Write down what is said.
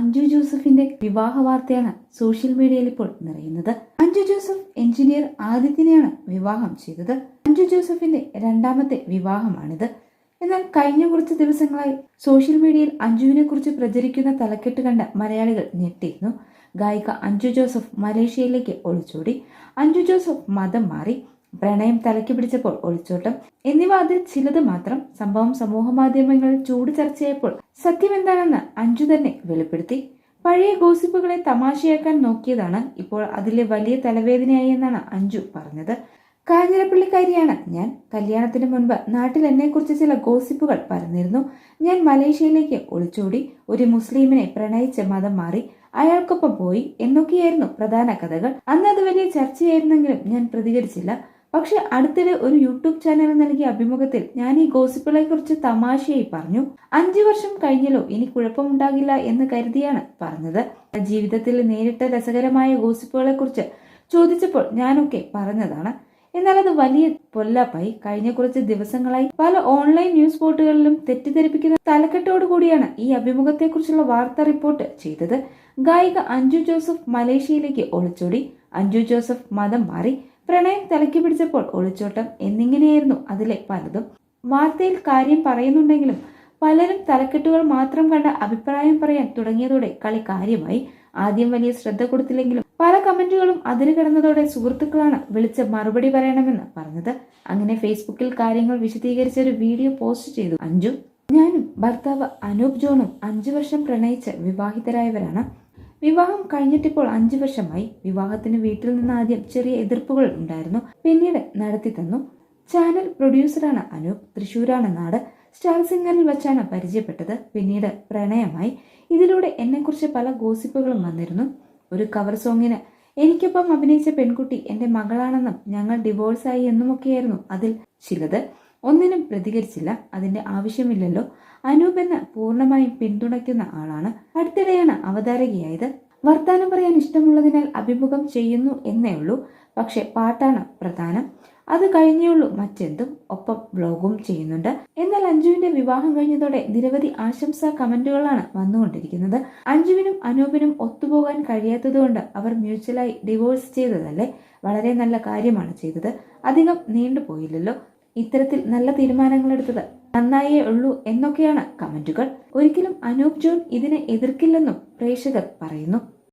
അഞ്ജു ജോസഫിന്റെ വിവാഹ വാർത്തയാണ് സോഷ്യൽ മീഡിയയിൽ ഇപ്പോൾ നിറയുന്നത്. അഞ്ജു ജോസഫ് എഞ്ചിനീയർ ആദിത്യനെയാണ് വിവാഹം ചെയ്തത്. അഞ്ജു ജോസഫിന്റെ രണ്ടാമത്തെ വിവാഹമാണിത്. എന്നാൽ കഴിഞ്ഞ കുറച്ച് ദിവസങ്ങളായി സോഷ്യൽ മീഡിയയിൽ അഞ്ജുവിനെ കുറിച്ച് പ്രചരിക്കുന്ന തലക്കെട്ട് കണ്ട മലയാളികൾ ഞെട്ടിയിരുന്നു. ഗായിക അഞ്ജു ജോസഫ് മലേഷ്യയിലേക്ക് ഒളിച്ചോടി. അഞ്ജു ജോസഫ് മതം മാറി. പ്രണയം തലയ്ക്ക് പിടിച്ചപ്പോൾ ഒളിച്ചോട്ടം. എന്നിവ അതിൽ ചിലത് മാത്രം സംഭവം സമൂഹ മാധ്യമങ്ങളിൽ ചൂട് ചർച്ചയായപ്പോൾ സത്യമെന്താണെന്ന് അഞ്ജു തന്നെ വെളിപ്പെടുത്തി. പഴയ ഗോസിപ്പുകളെ തമാശയാക്കാൻ നോക്കിയതാണ് ഇപ്പോൾ അതിലെ വലിയ തലവേദനയായി എന്നാണ് അഞ്ജു പറഞ്ഞത്. കാഞ്ഞിരപ്പള്ളിക്കാരിയാണ് ഞാൻ. കല്യാണത്തിന് മുൻപ് നാട്ടിൽ എന്നെക്കുറിച്ച് ചില ഗോസിപ്പുകൾ പറഞ്ഞിരുന്നു. ഞാൻ മലേഷ്യയിലേക്ക് ഒളിച്ചോടി ഒരു മുസ്ലിമിനെ പ്രണയിച്ച മതം മാറി അയാൾക്കൊപ്പം പോയി എന്നൊക്കെയായിരുന്നു പ്രധാന കഥകൾ. അന്ന് അത് വലിയ ചർച്ചയായിരുന്നെങ്കിലും ഞാൻ പ്രതികരിച്ചില്ല. പക്ഷെ അടുത്തിടെ ഒരു യൂട്യൂബ് ചാനൽ നൽകിയ അഭിമുഖത്തിൽ ഞാൻ ഈ ഗോസിപ്പുകളെ കുറിച്ച് തമാശയായി പറഞ്ഞു. അഞ്ചു വർഷം കഴിഞ്ഞല്ലോ ഇനി കുഴപ്പമുണ്ടാകില്ല എന്ന് കരുതിയാണ് പറഞ്ഞത്. ജീവിതത്തിൽ നേരിട്ട രസകരമായ ഗോസിപ്പുകളെ കുറിച്ച് ചോദിച്ചപ്പോൾ ഞാനൊക്കെ പറഞ്ഞതാണ്. എന്നാൽ അത് വലിയ പൊല്ലാപ്പായി. കഴിഞ്ഞ കുറച്ച് ദിവസങ്ങളായി പല ഓൺലൈൻ ന്യൂസ് പോർട്ടുകളിലും തെറ്റിദ്ധരിപ്പിക്കുന്ന തലക്കെട്ടോടു കൂടിയാണ് ഈ അഭിമുഖത്തെക്കുറിച്ചുള്ള വാർത്ത റിപ്പോർട്ട് ചെയ്തത്. ഗായിക അഞ്ജു ജോസഫ് മലേഷ്യയിലേക്ക് ഒളിച്ചോടി. അഞ്ജു ജോസഫ് മതം മാറി. പ്രണയം തലയ്ക്ക് പിടിച്ചപ്പോൾ ഒളിച്ചോട്ടം എന്നിങ്ങനെയായിരുന്നു അതിലെ പലതും. വാർത്തയിൽ കാര്യം പറയുന്നുണ്ടെങ്കിലും പലരും തലക്കെട്ടുകൾ മാത്രം കണ്ട അഭിപ്രായം പറയാൻ തുടങ്ങിയതോടെ കളി കാര്യമായി. ആദ്യം വലിയ ശ്രദ്ധ കൊടുത്തില്ലെങ്കിലും പല കമന്റുകളും അതിന് കിടന്നതോടെ സുഹൃത്തുക്കളാണ് വിളിച്ച് മറുപടി പറയണമെന്ന് പറഞ്ഞത്. അങ്ങനെ ഫേസ്ബുക്കിൽ കാര്യങ്ങൾ വിശദീകരിച്ച ഒരു വീഡിയോ പോസ്റ്റ് ചെയ്തു അഞ്ജു. ഞാനും ഭർത്താവ് അനൂപ് ജോണും അഞ്ചു വർഷം പ്രണയിച്ച് വിവാഹിതരായവരാണ്. വിവാഹം കഴിഞ്ഞിട്ടിപ്പോൾ അഞ്ചു വർഷമായി വിവാഹത്തിന് വീട്ടിൽ നിന്ന് ആദ്യം ചെറിയ എതിർപ്പുകൾ ഉണ്ടായിരുന്നു. പിന്നീട് നടത്തി തന്നു. ചാനൽ പ്രൊഡ്യൂസറാണ് അനൂപ്. തൃശൂരാണ് നാട് സ്റ്റാർ സിംഗറിൽ വെച്ചാണ് പരിചയപ്പെട്ടത്. പിന്നീട് പ്രണയമായി. ഇതിലൂടെ എന്നെക്കുറിച്ച് പല ഗോസിപ്പുകളും വന്നിരുന്നു. ഒരു കവർ സോങ്ങിന് എനിക്കൊപ്പം അഭിനയിച്ച പെൺകുട്ടി എന്റെ മകളാണെന്നും ഞങ്ങൾ ഡിവോഴ്സായി എന്നുമൊക്കെയായിരുന്നു അതിൽ ചിലത്. ഒന്നിനും പ്രതികരിച്ചില്ല. അതിന്റെ ആവശ്യമില്ലല്ലോ. അനൂപെന്ന് പൂർണമായും പിന്തുണയ്ക്കുന്ന ആളാണ് അടുത്തിടെയാണ് അവതാരകയായത്. വർത്താനം പറയാൻ ഇഷ്ടമുള്ളതിനാൽ അഭിമുഖം ചെയ്യുന്നു എന്നേ ഉള്ളൂ. പക്ഷെ പാട്ടാണ് പ്രധാനം. അത് കഴിഞ്ഞേയുള്ളൂ മറ്റെന്തും. ഒപ്പം ബ്ലോഗും ചെയ്യുന്നുണ്ട്. എന്നാൽ അഞ്ജുവിന്റെ വിവാഹം കഴിഞ്ഞതോടെ നിരവധി ആശംസാ കമന്റുകളാണ് വന്നുകൊണ്ടിരിക്കുന്നത്. അഞ്ജുവിനും അനൂപിനും ഒത്തുപോകാൻ കഴിയാത്തതുകൊണ്ട് അവർ മ്യൂച്വലായി ഡിവോഴ്സ് ചെയ്തതല്ലേ? വളരെ നല്ല കാര്യമാണ് ചെയ്തത്. അധികം നീണ്ടുപോയില്ലല്ലോ. ഇത്തരത്തിൽ നല്ല തീരുമാനങ്ങൾ എടുത്തത്. നന്നായേ ഉള്ളൂ എന്നൊക്കെയാണ് കമന്റുകൾ. ഒരിക്കലും അനൂപ് ജോൺ ഇതിനെ എതിർക്കില്ലെന്നും പ്രേക്ഷകർ പറയുന്നു.